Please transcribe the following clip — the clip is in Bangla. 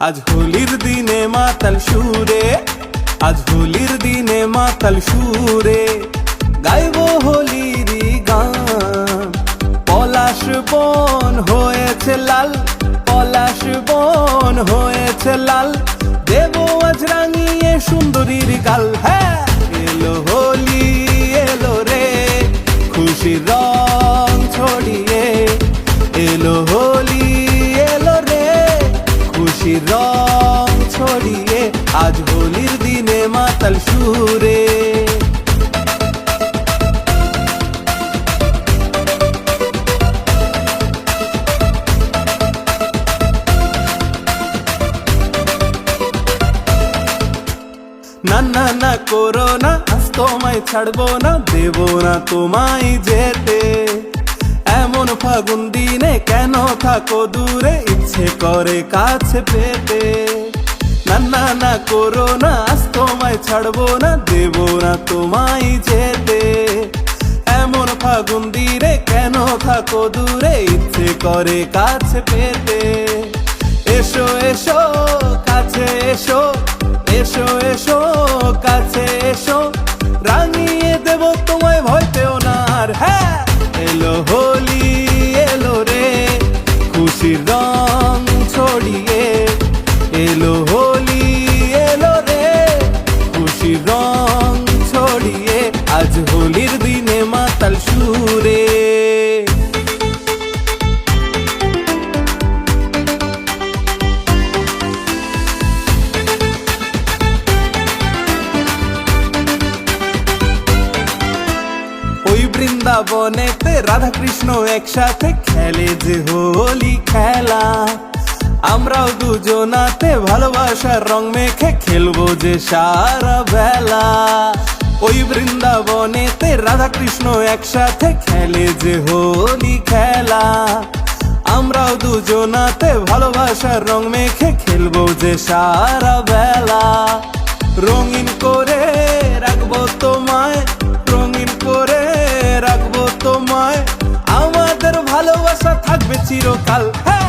আজ হোলির দিনে মাতাল সুরে, আজ হোলির দিনে মাতাল সুরে গাইব হোলির গান। পলাশ বন হয়েছে লাল, পলাশ বন হয়েছে লাল। দেব আজ রাঙিয়ে সুন্দরীর গাল। হ্যাঁ এলো হোলি, এলো রে, খুশির রং ছড়িয়ে। এলো হোলি খুশির রং ছড়িয়ে, আজ হোলির দিনে মাতাল সুরে। না না না করো না, আজ তোমায় ছাড়বো না, দেবো না তোমায় যেতে। এমন ফাগুন দিনে কেন থাকো দূরে? ইচ্ছে করে কাছে পেতে। না না না করো না, আজ তোমায় ছাড়বো না, দেবো না তোমায় যেতে। এমন ফাগুন দিনে কেন থাকো দূরে? ইচ্ছে করে কাছে পেতে। এসো এসো, কাছে এসো এসো এসো, কাছে এসো। রাঙিয়ে দেব তোমায়, ভয় পেও না আর হ্যাঁ এলো হোলি ছড়িয়ে এলো হোলি, এলো রে। খুশির রং ছড়িয়ে আজ হোলির দিনে মাতাল সুরে। বৃন্দাবনেতে রাধা কৃষ্ণ একসাথে খেলে যে হোলি খেলা। আমরাও দুজনাতে ভালোবাসার রং মেখে খেলব যে সারা বেলা। ওই বৃন্দাবনেতে রাধা কৃষ্ণ একসাথে খেলে যে হোলি খেলা। আমরাও দুজনাতে ভালোবাসার রং মেখে খেলব যে সারা বেলা। রঙিন করে রাখব তোমায়, রঙিন করে রাখব তোমায়। আমাদের ভালোবাসা থাকবে চিরকাল। হ্যাঁ!